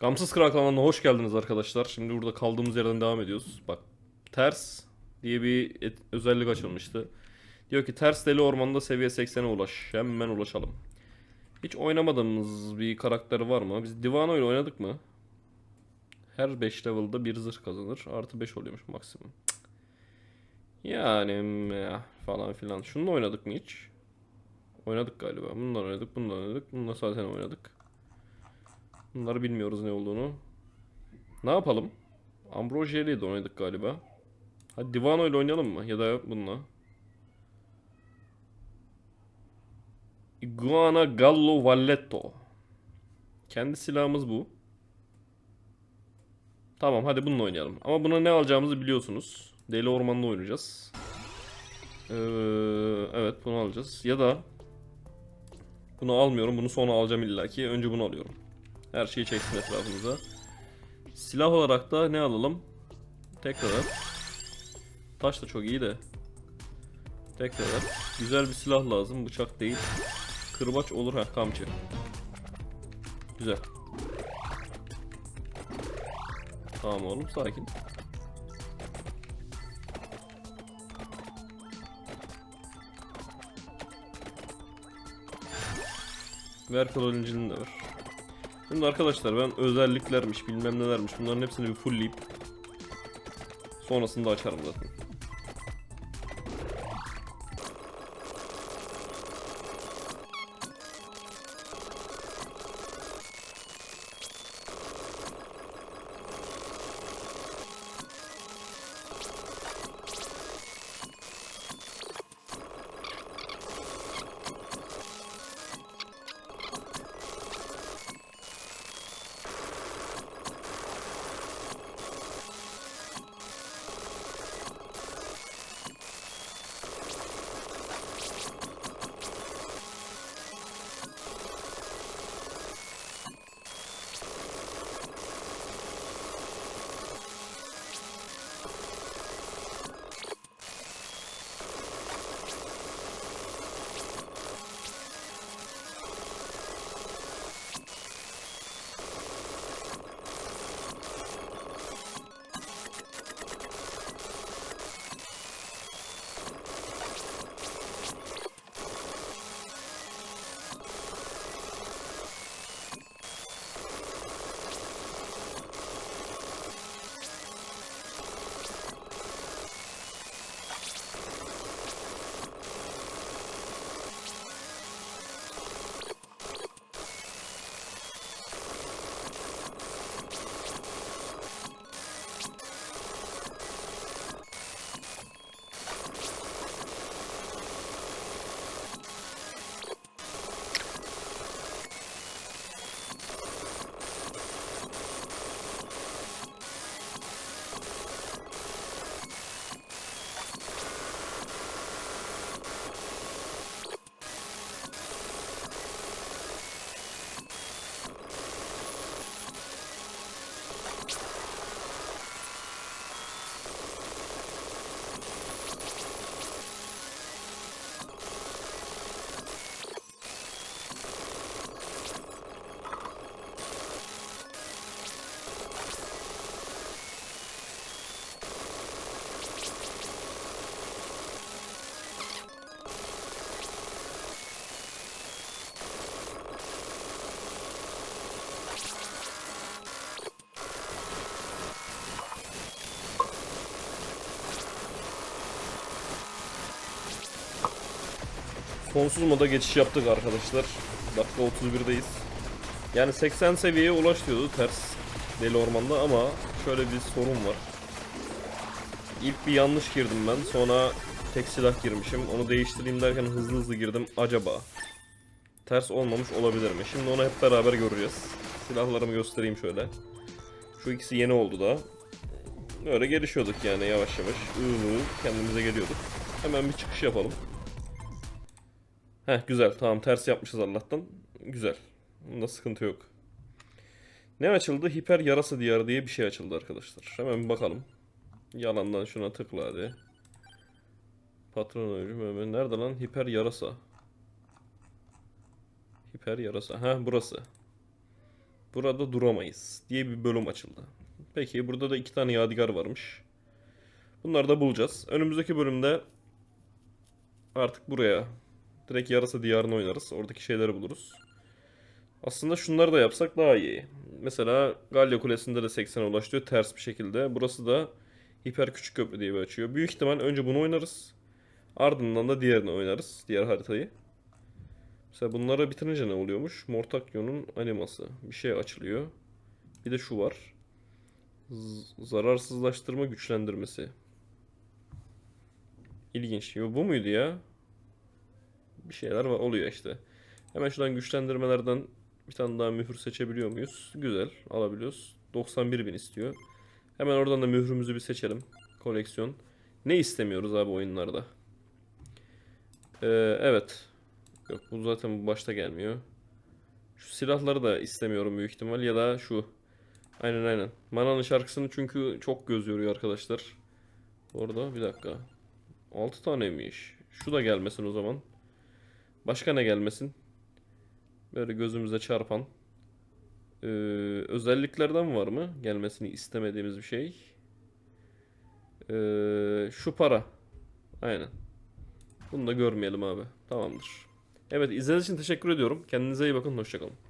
Gamsız Kral kanalına hoş geldiniz arkadaşlar. Şimdi burada kaldığımız yerden devam ediyoruz. Bak ters diye bir et- özellik açılmıştı. Diyor ki ters deli ormanda seviye 80'e ulaş. Hemen ulaşalım. Hiç oynamadığımız bir karakter var mı? Biz Divano ile oynadık mı? Her 5 level'da bir zırh kazanır. Artı 5 oluyormuş maksimum. Yani ya, falan filan. Şununla oynadık mı hiç? Oynadık galiba. Bununla oynadık, bununla oynadık. Bununla zaten oynadık. Bunları bilmiyoruz ne olduğunu. Ne yapalım? Ambrosia'yla ile oynadık galiba. Hadi Divano ile oynayalım mı? Ya da bununla. Iguana Gallo Valletto. Kendi silahımız bu. Tamam hadi bununla oynayalım. Ama buna ne alacağımızı biliyorsunuz. Deli Orman'da oynayacağız. Ee, evet bunu alacağız. Ya da bunu almıyorum. Bunu sonra alacağım illaki. Önce bunu alıyorum. Her şeyi çeksin etrafımıza. Silah olarak da ne alalım? Tekrar. Taş da çok iyi de. Tekrar. Güzel bir silah lazım. Bıçak değil. Kırbaç olur ha kamçı. Güzel. Tamam oğlum sakin. Vertical öncülüğünü de ver. Şimdi arkadaşlar ben özelliklermiş bilmem nelermiş bunların hepsini bir fullleyip sonrasında açarım zaten. Sonsuz moda geçiş yaptık arkadaşlar. Dakika 31'deyiz. Yani 80 seviyeye ulaş ters Deli Orman'da ama şöyle bir sorun var. İlk bir yanlış girdim ben. Sonra tek silah girmişim. Onu değiştireyim derken hızlı hızlı girdim. Acaba ters olmamış olabilir mi? Şimdi onu hep beraber göreceğiz. Silahlarımı göstereyim şöyle. Şu ikisi yeni oldu da. Böyle gelişiyorduk yani yavaş yavaş. Iı, kendimize geliyorduk. Hemen bir çıkış yapalım. Heh güzel tamam ters yapmışız Allah'tan. Güzel. Bunda sıkıntı yok. Ne açıldı? Hiper yarasa diyarı diye bir şey açıldı arkadaşlar. Hemen bir bakalım. Yalandan şuna tıkla hadi. Patron Mehmet. Nerede lan? Hiper yarasa. Hiper yarasa. Ha burası. Burada duramayız diye bir bölüm açıldı. Peki burada da iki tane yadigar varmış. Bunları da bulacağız. Önümüzdeki bölümde artık buraya direkt yarasa diyarını oynarız. Oradaki şeyleri buluruz. Aslında şunları da yapsak daha iyi. Mesela Galya Kulesi'nde de 80'e ulaşıyor ters bir şekilde. Burası da hiper küçük köprü diye bir açıyor. Büyük ihtimal önce bunu oynarız. Ardından da diğerini oynarız. Diğer haritayı. Mesela bunları bitirince ne oluyormuş? Mortakyon'un animası. Bir şey açılıyor. Bir de şu var. Z- zararsızlaştırma güçlendirmesi. İlginç. Yo, bu muydu ya? Bir şeyler var, oluyor işte. Hemen şuradan güçlendirmelerden bir tane daha mühür seçebiliyor muyuz? Güzel. Alabiliyoruz. 91 bin istiyor. Hemen oradan da mührümüzü bir seçelim. Koleksiyon. Ne istemiyoruz abi oyunlarda? Ee, evet. Yok bu zaten başta gelmiyor. Şu silahları da istemiyorum büyük ihtimal ya da şu. Aynen aynen. Mana'nın şarkısını çünkü çok göz yoruyor arkadaşlar. Orada bir dakika. 6 taneymiş. Şu da gelmesin o zaman. Başka ne gelmesin? Böyle gözümüze çarpan. Ee, özelliklerden var mı? Gelmesini istemediğimiz bir şey. Ee, şu para. Aynen. Bunu da görmeyelim abi. Tamamdır. Evet izlediğiniz için teşekkür ediyorum. Kendinize iyi bakın. Hoşçakalın.